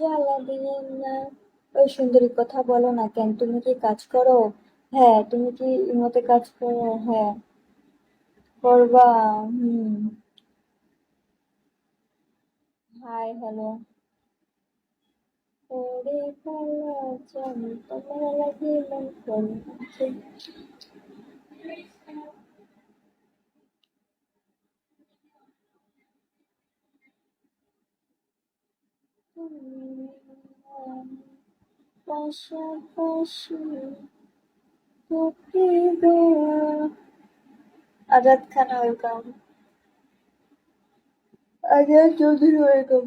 জ্বালা দিও না, ওই সুন্দরী কথা বলো না কেন? তুমি কি কাজ করো? হ্যাঁ তুমি কি ইমোতে কাজ করো? হ্যাঁ। করবা, হুম। High, hello. ওরে কালা জানি, তোমার লাগে পাশাপাশি আজাদ খান ওয়েলকাম। আজাদ চৌধুরী ওয়েলকাম।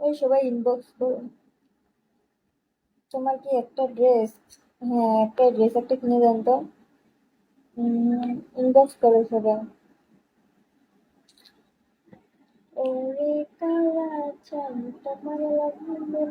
ওই সবাই ইনবক্স করো। তোমার কি একটা ড্রেস হ্যাঁ একটা ড্রেস একটা কিনে দেন তো। ইনবক্স করো সবাই। ওরে কালা চান তোমার লাগে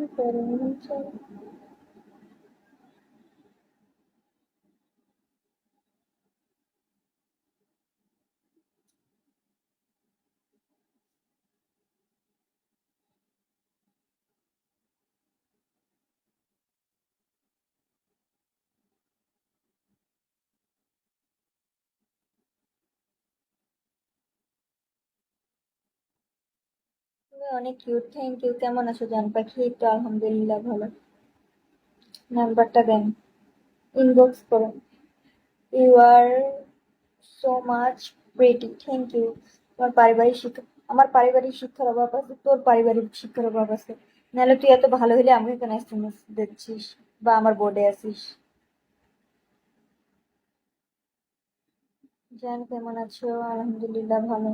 অনেক কিউট থ্যাংক ইউ কেমন আছো জান পাখি? তো আলহামদুলিল্লাহ ভালো। নাম্বারটা দেন। ইনবক্স করুন। You are so much pretty thank you তোমার পারিবারিক শিক্ষা আমার পারিবারিক শিক্ষার অভাব আছে, তোর পারিবারিক শিক্ষার অভাব আছে। নাহলে তুই এত ভালো হলে আমাকে কেন এসএমএস দিচ্ছিস? বা আমার বোর্ডে আসিস জান, কেমন আছো? আলহামদুলিল্লাহ ভালো।